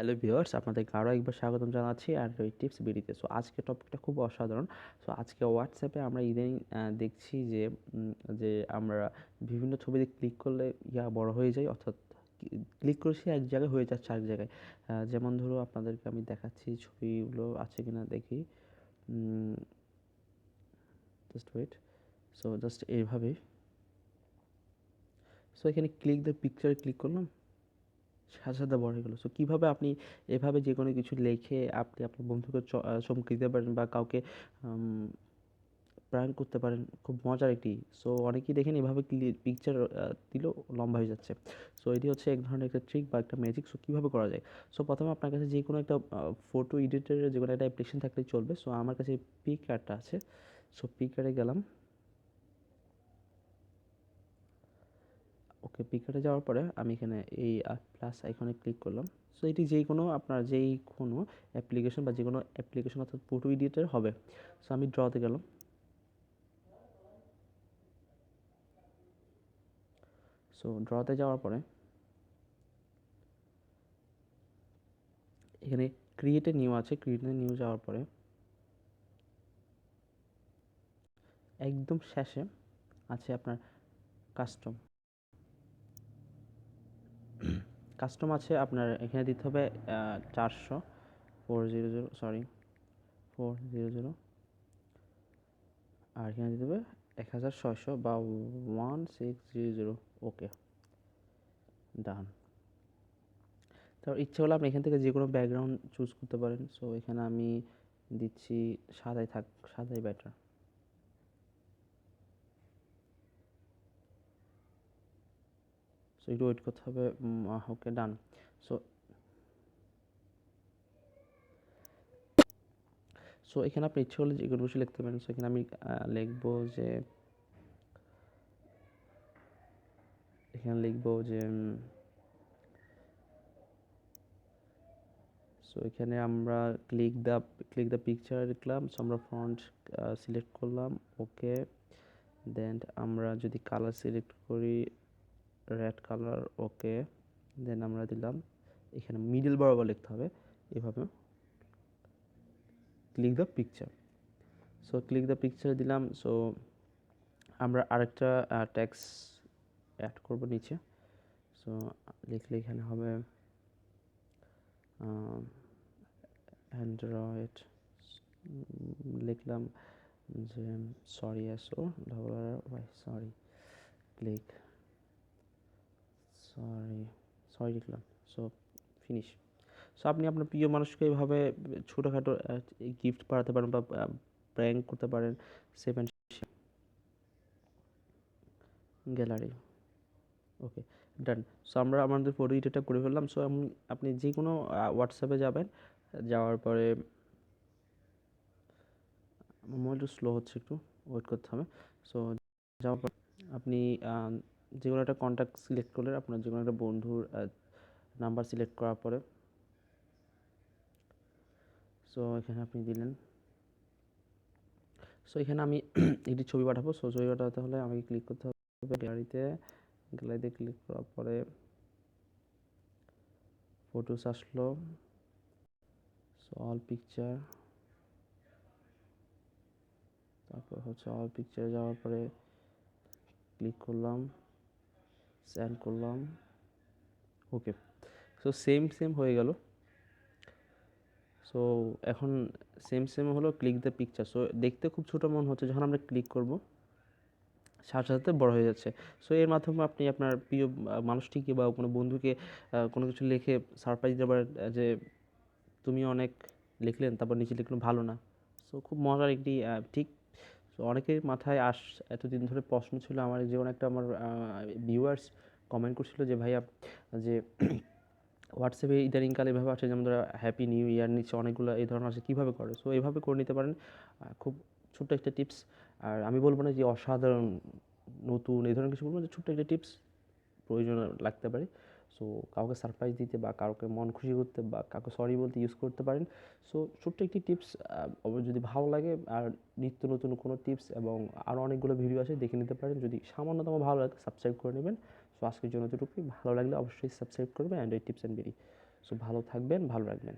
Hello viewers আপনাদেরকে আরও একবার স্বাগতম জানাচ্ছি আর ওই টিপস বিডিতে সো আজকে টপিকটা খুব অসাধারণ। সো আজকে হোয়াটসঅ্যাপে আমরা ইদানিং দেখছি যে যে আমরা বিভিন্ন ছবিতে ক্লিক করলে ইয়া বড় হয়ে যায়, অর্থাৎ ক্লিক করেছি এক জায়গায় হয়ে যাচ্ছে আরেক জায়গায়। যেমন ধরো আপনাদেরকে আমি দেখাচ্ছি ছবিগুলো আছে কিনা দেখি। জাস্ট ওয়েট সো জাস্ট এইভাবেই সো এখানে ক্লিক দ্য পিকচারে ক্লিক করলাম। সাথে সাথে বড় হয়ে গেলো। সো কীভাবে আপনি এভাবে যে কোনো কিছু লিখে আপনি আপনার বন্ধুকে চমকে দিতে পারেন বা কাউকে প্র্যাঙ্ক করতে পারেন, খুব মজার একটি। সো অনেকেই দেখেন এভাবে পিকচার দিলেও লম্বা হয়ে যাচ্ছে। সো এটি হচ্ছে এক ধরনের একটা ট্রিক বা একটা ম্যাজিক সো কীভাবে করা যায়? সো প্রথমে আপনার কাছে যে কোনো একটা ফটো এডিটরের যে কোনো একটা অ্যাপ্লিকেশন থাকলেই চলবে। সো আমার কাছে পিক আর্টটা আছে। সো পিক গেলাম। ওকে পিকারে যাওয়ার পরে আমি এখানে এই প্লাস আইকনে ক্লিক করলাম। সো এটি যেই কোনো আপনার যেই কোনো অ্যাপ্লিকেশন বা যে কোনো অ্যাপ্লিকেশন অর্থাৎ ফটো এডিটর হবে। সো আমি ড্রতে গেলাম। সো ড্রতে যাওয়ার পরে এখানে ক্রিয়েটে নিউ আছে। ক্রিয়েটে নিউ যাওয়ার পরে একদম শেষে আছে আপনার কাস্টম কাস্টম আছে আপনার এখানে দিতে হবে চারশো four zero zero sorry four zero zero আর এখানে দিতে হবে এক হাজার ছয়শো বা one six zero zero okay done তারপর ইচ্ছে হলে আপনি এখান থেকে যে কোনো ব্যাকগ্রাউন্ড চুজ করতে পারেন। সো এখানে আমি দিচ্ছি সাদাই থাক, সাদাই বেটার একটু ওয়েট করতে হবে ওকে ডান সো সো এখানে আপনি ইচ্ছে হলে যে কোনো কিছু লিখতে পারেন। সো এখানে আমি লিখব যে, এখানে লিখব যে সো এখানে আমরা click the click the picture লিখলাম। সো আমরা ফ্রন্ট সিলেক্ট করলাম। ওকে দেন আমরা যদি কালার সিলেক্ট করি রেড কালার ওকে দেন আমরা দিলাম, এখানে মিডল বরাবর লিখতে হবে, এভাবে click the picture so click the picture দিলাম সো আমরা আরেকটা ট্যাক্স অ্যাড করব নিচে সো লিখলে এখানে হবে অ্যান্ড্রয়েড লিখলাম যে সরি এসো double sorry click sorry sorry লিখলাম সো ফিনিশ সো আপনি আপনার প্রিয় মানুষকে এভাবে ছোটোখাটো গিফট পাঠাতে পারেন বা প্র্যাঙ্ক করতে পারেন। Save in gallery okay done so আমরা আমাদের ফটো এডিটটা করে ফেললাম। সো আপনি যে কোনো হোয়াটসঅ্যাপে যাবেন। যাওয়ার পরে মোবাইল একটু স্লো হচ্ছে একটু। ওয়েট করতে হবে। সো যাওয়ার পর আপনি যে কোনো একটা কন্ট্যাক্ট সিলেক্ট করলেন আপনার যে কোনো একটা বন্ধুর নাম্বার সিলেক্ট করার পরে। সো এখানে আপনি দিলেন। সো এখানে আমি একটি ছবি পাঠাবো। সো ছবি পাঠাতে হলে আমাকে ক্লিক করতে হবে। গ্যালারিতে গ্যালারিতে ক্লিক করার পরে ফটোস আসলো। সো অল পিকচার তারপর হচ্ছে অল পিকচারে যাওয়ার পরে ক্লিক করলাম। সেন্ড করলাম। ওকে সো সেম সেম হয়ে গেল। সো এখন সেম সেম হলো ক্লিক দ্য পিকচার সো দেখতে খুব ছোটো মনে হচ্ছে যখন আমরা ক্লিক করব সাথে সাথে বড় হয়ে যাচ্ছে। সো এর মাধ্যমে আপনি আপনার প্রিয় মানুষটিকে বা কোনো বন্ধুকে কোনো কিছু লিখে সারপ্রাইজ আহ, যে তুমি অনেক লিখলেন তারপর নিচে লিখলেন ভালো না। সো খুব মজার একটি ঠিক সো অনেকের মাথায় আস, এতদিন ধরে প্রশ্ন ছিল আমার যেমন একটা আমার ভিউয়ার্স কমেন্ট করছিল যে, ভাইয়া, যে হোয়াটসঅ্যাপে ইদানিংকালে এভাবে আসে, যেমন ধরো হ্যাপি নিউ ইয়ার নিচে অনেকগুলো এই ধরনের আসে, কীভাবে করে? সো এইভাবে করে নিতে পারেন। খুব ছোট্ট একটা টিপস আর আমি বলব না যে অসাধারণ, নতুন, এই ধরনের কিছু বলব যে ছোট্ট একটা টিপস প্রয়োজন লাগতে পারে। সো কাউকে সারপ্রাইজ দিতে বা কাউকে মন খুশি করতে বা কাউকে সরি বলতে ইউজ করতে পারেন। সো ছোট্ট একটি টিপস যদি ভালো লাগে, আর নিত্য নতুন কোনো টিপস এবং আরও অনেকগুলো ভিডিও আছে, দেখে নিতে পারেন। যদি সামান্যতম ভালো লাগে সাবস্ক্রাইব করে নেবেন। সো আজকের জন্য এতটুকুই। ভালো লাগলে অবশ্যই সাবস্ক্রাইব করবেন Android tips and BD so ভালো থাকবেন, ভালো রাখবেন।